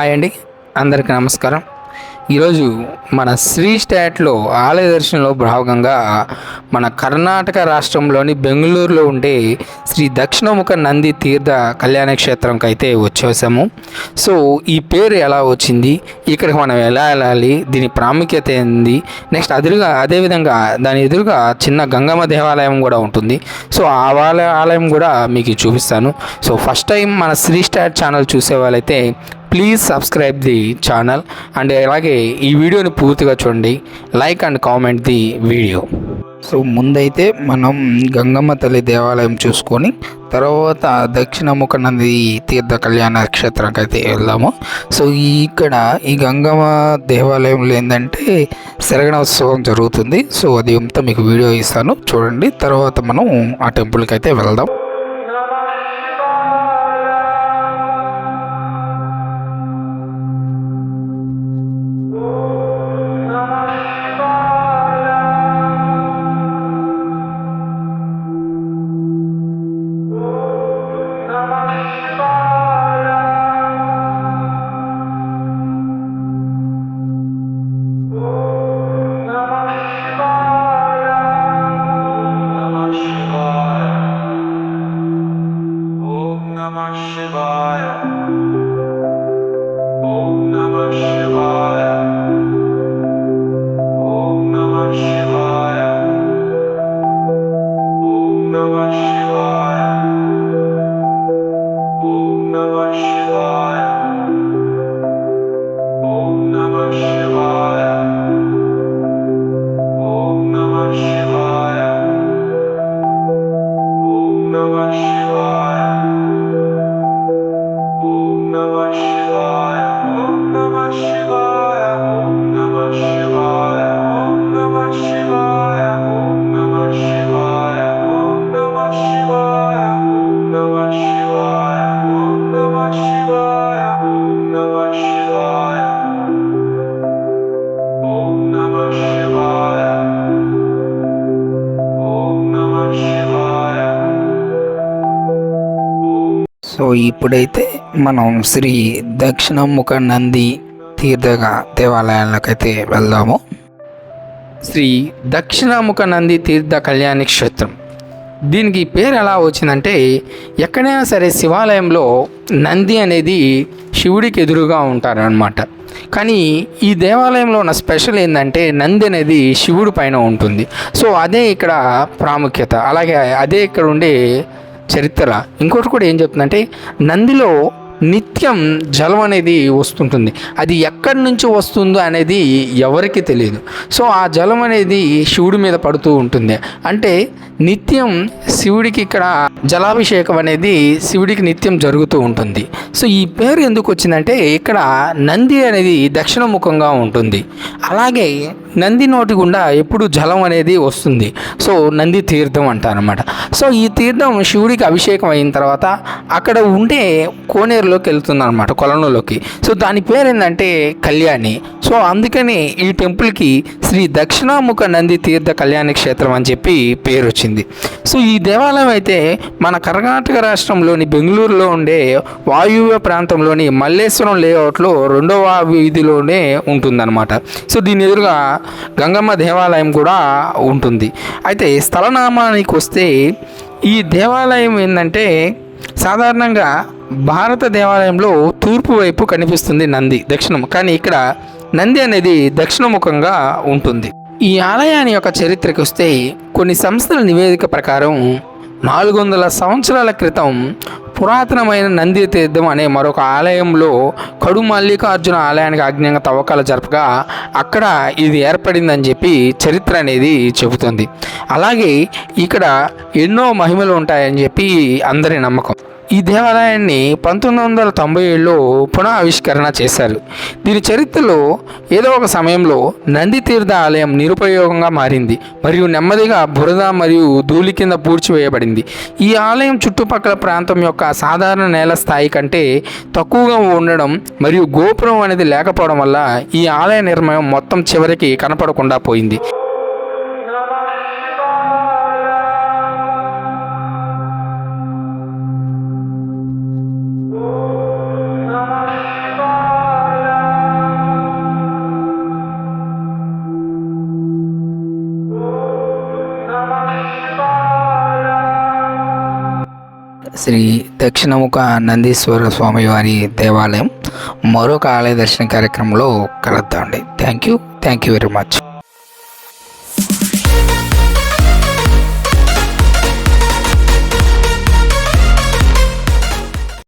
Hi అండి. అందరికీ నమస్కారం. ఈరోజు మన శ్రీ స్టాట్లో ఆలయ దర్శనంలో భాగంగా మన కర్ణాటక రాష్ట్రంలోని బెంగళూరులో ఉండే శ్రీ దక్షిణముఖ నంది తీర్థ కళ్యాణ క్షేత్రంకి అయితే వచ్చేసాము. సో ఈ పేరు ఎలా వచ్చింది? ఇక్కడికి మనం ఎలా వెళ్ళాలి? దీని ప్రాముఖ్యత ఏంది? నెక్స్ట్ అదురుగా అదేవిధంగా దాని ఎదురుగా చిన్న గంగమ్మ దేవాలయం కూడా ఉంటుంది. సో ఆ ఆలయం కూడా మీకు చూపిస్తాను. సో ఫస్ట్ టైం మన శ్రీ స్టాట్ ఛానల్ చూసే వాళ్ళైతే please subscribe the channel and అలాగే ఈ వీడియోని పూర్తిగా చూడండి. Like and comment the video so ముందైతే మనం గంగమ్మ తల్లి దేవాలయం చూసుకొని తర్వాత దక్షిణముఖ నది తీర్థ కళ్యాణ క్షేత్రంకి అయితే వెళ్దాము. సో ఇక్కడ ఈ గంగమ్మ దేవాలయంలో ఏంటంటే శరగణోత్సవం జరుగుతుంది. సో అది అంతా మీకు వీడియో ఇస్తాను. చూడండి. తర్వాత మనం ఆ టెంపుల్కి అయితే వెళ్దాం. Namah Shivaya. సో ఇప్పుడైతే మనం శ్రీ దక్షిణముఖ నంది తీర్థగా దేవాలయాలకైతే వెళ్దాము. శ్రీ దక్షిణముఖ నంది తీర్థ కళ్యాణ క్షేత్రం. దీనికి పేరు ఎలా వచ్చిందంటే ఎక్కడైనా సరే శివాలయంలో నంది అనేది శివుడికి ఎదురుగా ఉంటారనమాట కానీ ఈ దేవాలయంలో ఉన్న స్పెషల్ ఏంటంటే నంది అనేది శివుడి పైన ఉంటుంది. సో అదే ఇక్కడ ప్రాముఖ్యత. అలాగే అదే ఇక్కడ ఉండే చరిత్ర ఇంకోటి కూడా ఏం చెప్తుందంటే నందిలో నిత్యం జలం అనేది వస్తుంటుంది. అది ఎక్కడి నుంచి వస్తుందో అనేది ఎవరికి తెలియదు. సో ఆ జలం అనేది శివుడి మీద పడుతూ ఉంటుంది. అంటే నిత్యం శివుడికి ఇక్కడ జలాభిషేకం అనేది శివుడికి నిత్యం జరుగుతూ ఉంటుంది. సో ఈ పేరు ఎందుకు వచ్చిందంటే ఇక్కడ నంది అనేది దక్షిణముఖంగా ఉంటుంది. అలాగే నంది నోటి గుండా ఎప్పుడు జలం అనేది వస్తుంది. సో నంది తీర్థం అంటారనమాట సో ఈ తీర్థం శివుడికి అభిషేకం అయిన తర్వాత అక్కడ ఉండే కోనేరులోకి వెళ్తుంది అనమాట కొలంలోకి సో దాని పేరు ఏంటంటే కళ్యాణి. సో అందుకని ఈ టెంపుల్కి శ్రీ దక్షిణాముఖ నంది తీర్థ కళ్యాణ క్షేత్రం అని చెప్పి పేరు వచ్చింది సో ఈ దేవాలయం అయితే మన కర్ణాటక రాష్ట్రంలోని బెంగళూరులో ఉండే వాయువ్య ప్రాంతంలోని మల్లేశ్వరం లేఅవుట్లో రెండవ వీధిలోనే ఉంటుందన్నమాట. సో దీని ఎదురుగా గంగమ్మ దేవాలయం కూడా ఉంటుంది. అయితే స్థలనామానికి వస్తే ఈ దేవాలయం ఏంటంటే సాధారణంగా భారత దేవాలయంలో తూర్పు వైపు కనిపిస్తుంది నంది దక్షిణం. కానీ ఇక్కడ నంది అనేది దక్షిణముఖంగా ఉంటుంది. ఈ ఆలయాన్ని యొక్క చరిత్రకు వస్తే కొన్ని సంస్థల నివేదిక ప్రకారం నాలుగు వందల సంవత్సరాల క్రితం పురాతనమైన నంది తీర్థం అనే మరొక ఆలయంలో కడు మల్లికార్జున ఆలయానికి ఆజ్ఞంగా తవ్వకాలు జరపగా అక్కడ ఇది ఏర్పడిందని చెప్పి చరిత్ర అనేది చెబుతుంది. అలాగే ఇక్కడ ఎన్నో మహిమలు ఉంటాయని చెప్పి అందరి నమ్మకం. ఈ దేవాలయాన్ని పంతొమ్మిది వందల తొంభై ఏడులో పునః ఆవిష్కరణ చేశారు. దీని చరిత్రలో ఏదో ఒక సమయంలో నంది తీర్థ ఆలయం నిరుపయోగంగా మారింది మరియు నెమ్మదిగా బురద మరియు ధూళి కింద పూడ్చివేయబడింది. ఈ ఆలయం చుట్టుపక్కల ప్రాంతం యొక్క సాధారణ నేల స్థాయి కంటే తక్కువగా ఉండడం మరియు గోపురం అనేది లేకపోవడం వల్ల ఈ ఆలయ నిర్మాణం మొత్తం చివరికి కనపడకుండా పోయింది. శ్రీ దక్షిణముఖ నందీశ్వర స్వామి వారి దేవాలయం మరొక ఆలయ దర్శన కార్యక్రమంలో కలుద్దామండి. Thank you thank you very much